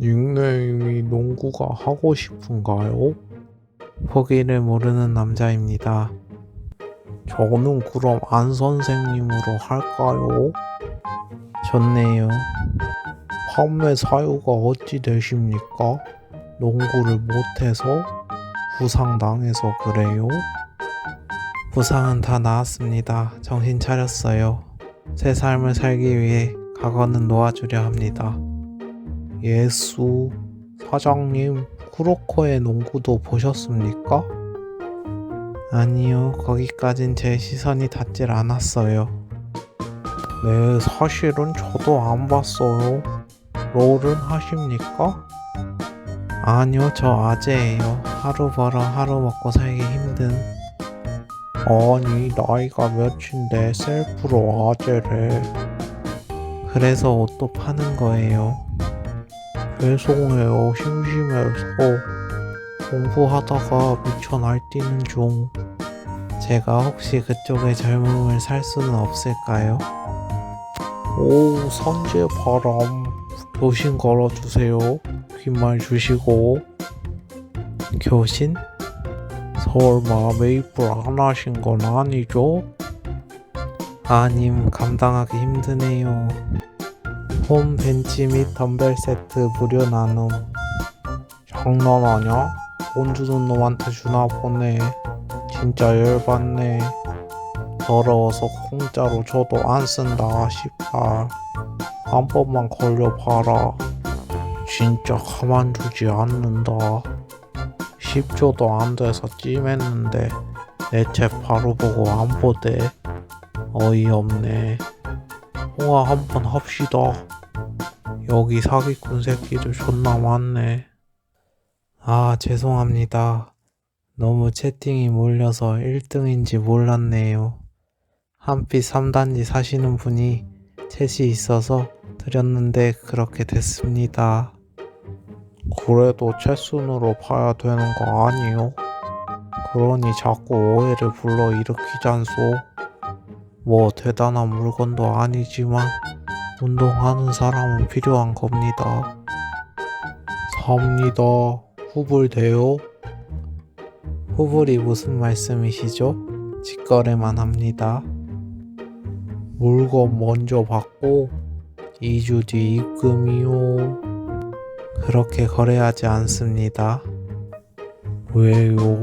닉네임이 농구가 하고 싶은가요? 포기를 모르는 남자입니다. 저는 그럼 안 선생님으로 할까요? 좋네요. 판매 사유가 어찌 되십니까? 농구를 못해서? 부상당해서 그래요? 부상은 다 나았습니다. 정신 차렸어요. 새 삶을 살기 위해 과거는 놓아주려 합니다. 예수, 사장님, 쿠로코의 농구도 보셨습니까? 아니요, 거기까진 제 시선이 닿질 않았어요. 네, 사실은 저도 안 봤어요. 롤은 하십니까? 아니요, 저 아재예요. 하루 벌어 하루 먹고 살기 힘든. 아니, 나이가 몇인데 셀프로 아재래. 그래서 옷도 파는 거예요. 죄송해요. 심심해서 공부하다가 미쳐 날뛰는 중. 제가 혹시 그쪽의 젊음을 살 수는 없을까요? 오, 선제 바람. 교신 걸어주세요. 귓말 주시고. 교신? 설마 메이플 안 하신 건 아니죠? 아님, 감당하기 힘드네요. 홈 벤치 및 덤벨 세트 무료 나눔. 장난하냐? 돈 주는 놈한테 주나 보네. 진짜 열받네. 더러워서 공짜로 줘도 안 쓴다, 씨발. 한 번만 걸려봐라. 진짜 가만두지 않는다. 10초도 안 돼서 찜했는데 내 책 바로 보고 안 보대. 어이없네. 통화 한번 합시다. 여기 사기꾼 새끼들 존나 많네. 아, 죄송합니다. 너무 채팅이 몰려서 1등인지 몰랐네요. 한빛 3단지 사시는 분이 챗이 있어서 드렸는데 그렇게 됐습니다. 그래도 채순으로 봐야 되는 거 아니요? 그러니 자꾸 오해를 불러 일으키잖소. 뭐 대단한 물건도 아니지만 운동하는 사람은 필요한 겁니다. 삽니다. 후불돼요? 후불이 무슨 말씀이시죠? 직거래만 합니다. 물건 먼저 받고 2주 뒤 입금이요. 그렇게 거래하지 않습니다. 왜요?